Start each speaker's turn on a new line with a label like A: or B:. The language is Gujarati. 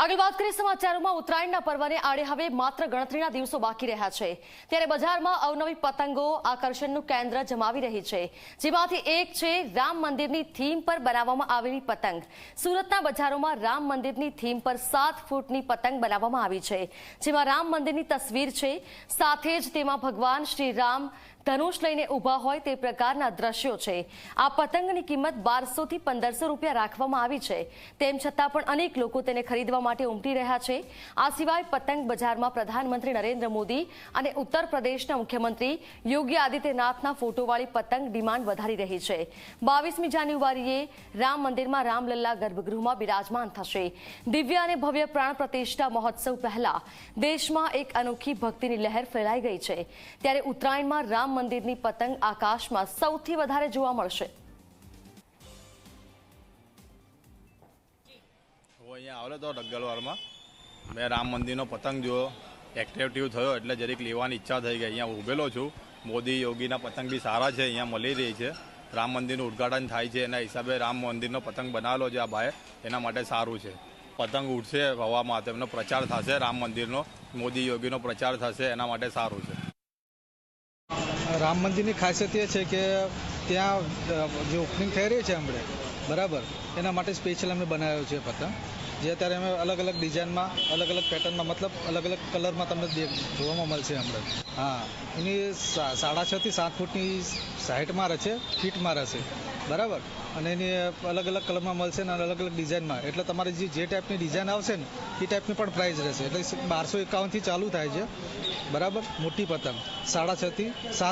A: આગળ વાત કરીએ સમાચારોમાં ઉત્તરાયણના પર્વને આડે હવે માત્ર ગણતરીના દિવસો બાકી રહ્યા છે. ત્યારે બજારમાં અવનવી પતંગો આકર્ષણનું કેન્દ્ર જમાવી રહી છે, જેમાંથી એક છે રામ મંદિરની થીમ પર બનાવવામાં આવેલી પતંગ. સુરતના બજારોમાં રામ મંદિરની થીમ પર સાત ફૂટની પતંગ બનાવવામાં આવી છે, જેમાં રામ મંદિરની તસવીર છે. સાથે જ તેમાં ભગવાન શ્રી રામ ધનુષ લઈને ઊભા હોય તે પ્રકારના દ્રશ્યો છે. આ પતંગની કિંમત બારસો થી પંદરસો રૂપિયા રાખવામાં આવી છે. તેમ છતાં પણ અનેક લોકો તેને ખરીદવા માટે ઉમટી રહ્યા છે. આ સિવાય પતંગ બજારમાં પ્રધાનમંત્રી નરેન્દ્ર મોદી અને ઉત્તર પ્રદેશના મુખ્યમંત્રી યોગી આદિત્યનાથના ફોટોવાળી પતંગ ડિમાન્ડ વધારી રહી છે. બાવીસમી જાન્યુઆરીએ રામ મંદિરમાં રામલલ્લા ગર્ભગૃહમાં બિરાજમાન થશે. દિવ્ય અને ભવ્ય પ્રાણ પ્રતિષ્ઠા મહોત્સવ પહેલા દેશમાં એક અનોખી ભક્તિની લહેર ફેલાઈ ગઈ છે. ત્યારે ઉત્તરાયણમાં રામ મંદિરની પતંગ આકાશમાં સૌથી વધારે જોવા મળશે.
B: હું અહીંયા આવેલો હતો ડગ્ગલવારમાં મેં રામ મંદિરનો પતંગ જોયો. એટ્રેક્ટિવ થયો એટલે જરીક લેવાની ઈચ્છા થઈ ગઈ. અહીંયા ઊભેલો છું. મોદી યોગીના પતંગ બી સારા છે, અહીંયા મળી રહી છે. રામ મંદિરનું ઉદ્ઘાટન થાય છે. એના હિસાબે રામ મંદિરનો પતંગ બનાવેલો છે આ ભાઈ એના માટે સારું છે. પતંગ ઉડશે હવામાં, તેમનો પ્રચાર થશે. રામ મંદિરનો, મોદી યોગીનો પ્રચાર થશે. એના માટે સારું છે.
C: રામ મંદિરની ખાસિયત એ છે કે ત્યાં જે ઓપનિંગ થઈ રહી છે હમણાં, બરાબર? એના માટે સ્પેશિયલ અમે બનાવ્યો છે પતંગ. જે અત્યારે અમે અલગ અલગ ડિઝાઇનમાં, અલગ અલગ પેટર્નમાં, મતલબ અલગ અલગ કલરમાં તમને જોવામાં મળશે હમણાં હા. એની સાડા છ થી સાત ફૂટની સાઇટમાં રહેશે, ફીટમાં રહેશે. બરાબર? અને એની અલગ અલગ કલરમાં મળશે ને અલગ અલગ ડિઝાઇનમાં. એટલે તમારે જે જે ટાઈપની ડિઝાઇન આવશે ને, એ ટાઈપની પણ પ્રાઇસ રહેશે. એટલે બારસો એકાવનથી ચાલુ થાય છે. બરાબર? મોટી પતંગ. સાડા છથી સાત